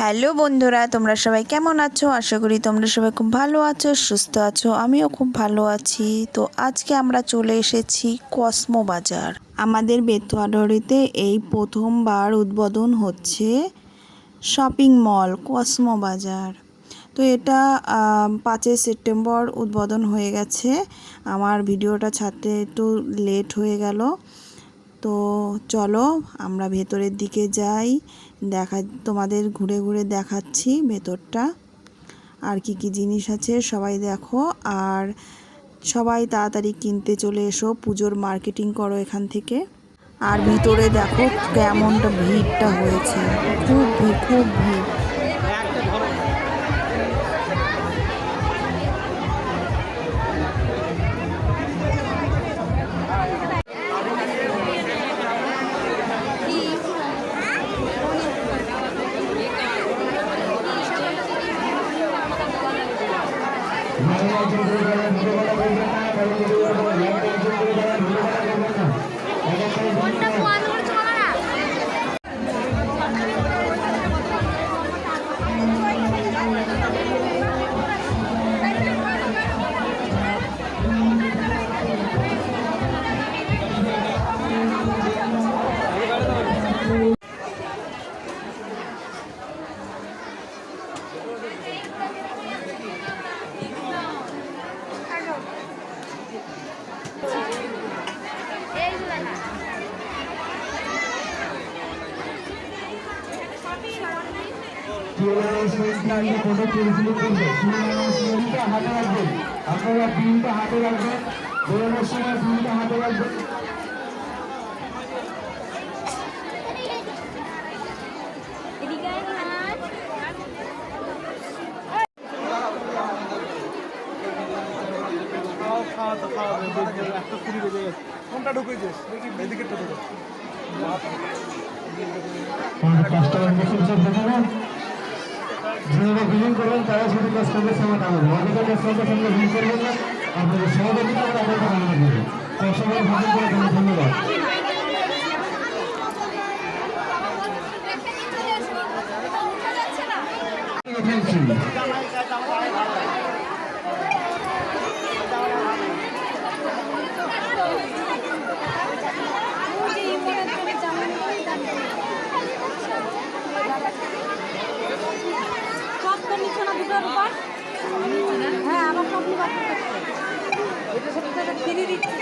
Hello বন্ধুরা, তোমরা সবাই কেমন আছো? আশা করি তোমরা সবাই খুব ভালো আছো, সুস্থ আছো, আমিও খুব ভালো আছি। তো আজকে আমরা চলে এসেছি কসমো বাজার। আমাদের বেতুয়াডরিতে এই প্রথমবার উদ্বোধন হচ্ছে শপিং মল, কসমো বাজার। তো এটা পাঁচই সেপ্টেম্বর উদ্বোধন হয়ে গেছে। আমার ভিডিওটা ছাড়তে একটু লেট হয়ে গেল। তো চলো আমরা ভেতরের দিকে যাই। দেখা, তোমাদের ঘুরে ঘুরে দেখাচ্ছি ভেতরটা। আর কি কি জিনিস আছে সবাই দেখো। আর সবাই তাড়াতাড়ি কিনতে চলে এসো, পুজোর মার্কেটিং করো এখান থেকে। আর ভিতরে দেখো কেমনটা ভিড়টা হয়েছে। খুব ভিড় খুব ভিড়। ফোনটা আপনারা পিনটা হাতে রাখবেন বেরোনোর সময় পিনটা হাতে রাখবেন। কোনটা ঢুকেছিস এদিকে ঢুকে কাস্টমার মেশিন সব দেখে না যারা বিলিং করবেন। তারা শুধু কাস্টমারের সঙ্গে টানাবেন অনেকে কাস্টমারের সঙ্গে বিল করবেন না। আপনাদের সহযোগিতা আমরা আপনাকে কামনা করব কাস্টমার ভালো করে ধন্যবাদ। Thank you. সব তো নিচ্ছে না দুটোর উপর হ্যাঁ আমার সব ফিরে দিচ্ছে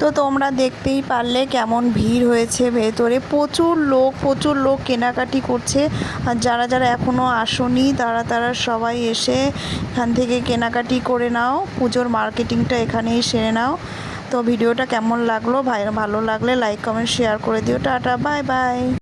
তো তোমরা দেখতেই পারলে কেমন ভিড় হয়েছে ভেতরে। প্রচুর লোক প্রচুর লোক কেনাকাটি করছে। আর যারা যারা এখনও আসনি, তারা তারা সবাই এসে এখান থেকে কেনাকাটি করে নাও। পুজোর মার্কেটিংটা এখানেই সেরে নাও। তো ভিডিওটা কেমন লাগল? ভাই, ভালো লাগলে লাইক, কমেন্ট, শেয়ার করে দিও। Tata, bye bye.